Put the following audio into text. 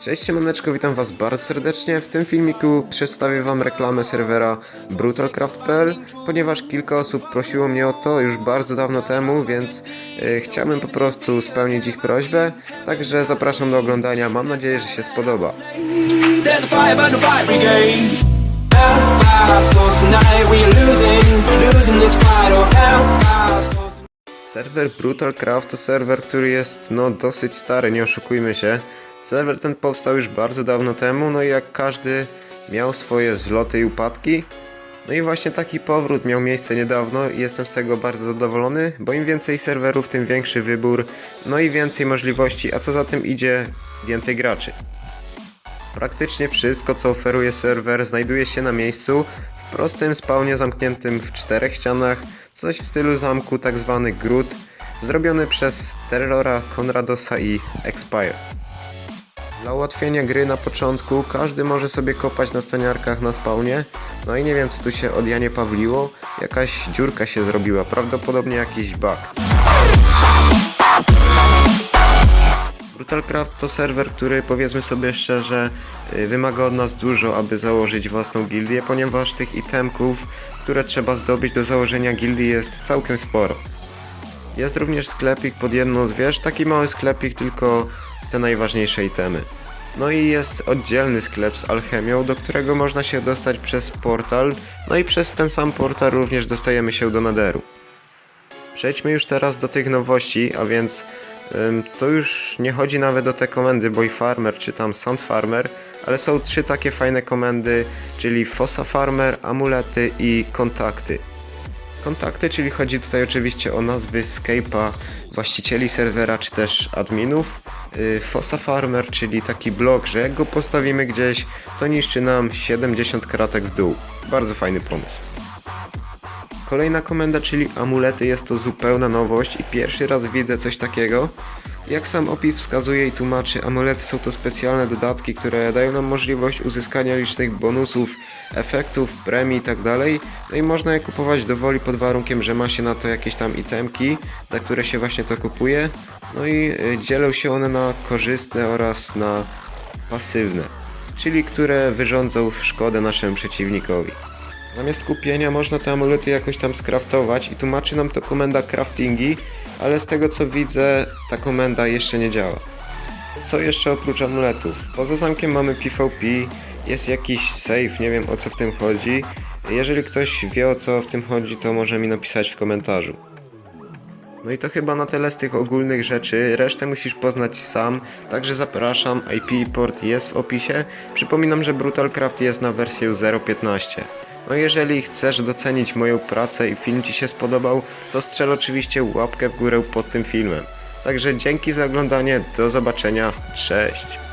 Cześć siemaneczko, witam was bardzo serdecznie. W tym filmiku przedstawię wam reklamę serwera brutalcraft.pl, ponieważ kilka osób prosiło mnie o to już bardzo dawno temu, więc y, chciałbym po prostu spełnić ich prośbę. Także zapraszam do oglądania, mam nadzieję, że się spodoba. Oh. Serwer Brutalcraft to serwer, który jest no dosyć stary, nie oszukujmy się. Serwer ten powstał już bardzo dawno temu, no i jak każdy miał swoje zloty i upadki. No i właśnie taki powrót miał miejsce niedawno i jestem z tego bardzo zadowolony, bo im więcej serwerów, tym większy wybór, no i więcej możliwości, a co za tym idzie, więcej graczy. Praktycznie wszystko, co oferuje serwer, znajduje się na miejscu, w prostym spawnie zamkniętym w czterech ścianach, coś w stylu zamku tak zwany Grud, zrobiony przez Terrora, Conradosa i Expire. Dla ułatwienia gry na początku każdy może sobie kopać na staniarkach na spawnie, no i nie wiem co tu się od Janie Pawliło, jakaś dziurka się zrobiła, prawdopodobnie jakiś bug. Brutalcraft to serwer, który powiedzmy sobie szczerze y, wymaga od nas dużo, aby założyć własną gildię, ponieważ tych itemków, które trzeba zdobyć do założenia gildii jest całkiem sporo. Jest również sklepik pod jedną zwierz, taki mały sklepik, tylko te najważniejsze itemy. No i jest oddzielny sklep z alchemią, do którego można się dostać przez portal, no i przez ten sam portal również dostajemy się do Netheru. Przejdźmy już teraz do tych nowości, a więc ym, to już nie chodzi nawet o te komendy Boy Farmer czy tam Sand Farmer, ale są trzy takie fajne komendy, czyli Fossa Farmer, amulety i kontakty. Kontakty, czyli chodzi tutaj oczywiście o nazwy Skype'a właścicieli serwera czy też adminów. Yy, Fossa Farmer, czyli taki blok, że jak go postawimy gdzieś, to niszczy nam 70 kratek w dół. Bardzo fajny pomysł. Kolejna komenda, czyli amulety, jest to zupełna nowość i pierwszy raz widzę coś takiego. Jak sam opis wskazuje i tłumaczy, amulety są to specjalne dodatki, które dają nam możliwość uzyskania licznych bonusów, efektów, premii itd. No i można je kupować dowoli pod warunkiem, że ma się na to jakieś tam itemki, za które się właśnie to kupuje. No i y, dzielą się one na korzystne oraz na pasywne, czyli które wyrządzą szkodę naszemu przeciwnikowi. Zamiast kupienia można te amulety jakoś tam skraftować i tłumaczy nam to komenda craftingi, ale z tego co widzę ta komenda jeszcze nie działa. Co jeszcze oprócz amuletów? Poza zamkiem mamy PvP, jest jakiś save, nie wiem o co w tym chodzi. Jeżeli ktoś wie o co w tym chodzi, to może mi napisać w komentarzu. No i to chyba na tyle z tych ogólnych rzeczy, resztę musisz poznać sam, także zapraszam, IP port jest w opisie. Przypominam, że Brutalcraft jest na wersję 0.15. No jeżeli chcesz docenić moją pracę i film Ci się spodobał, to strzel oczywiście łapkę w górę pod tym filmem. Także dzięki za oglądanie, do zobaczenia, cześć!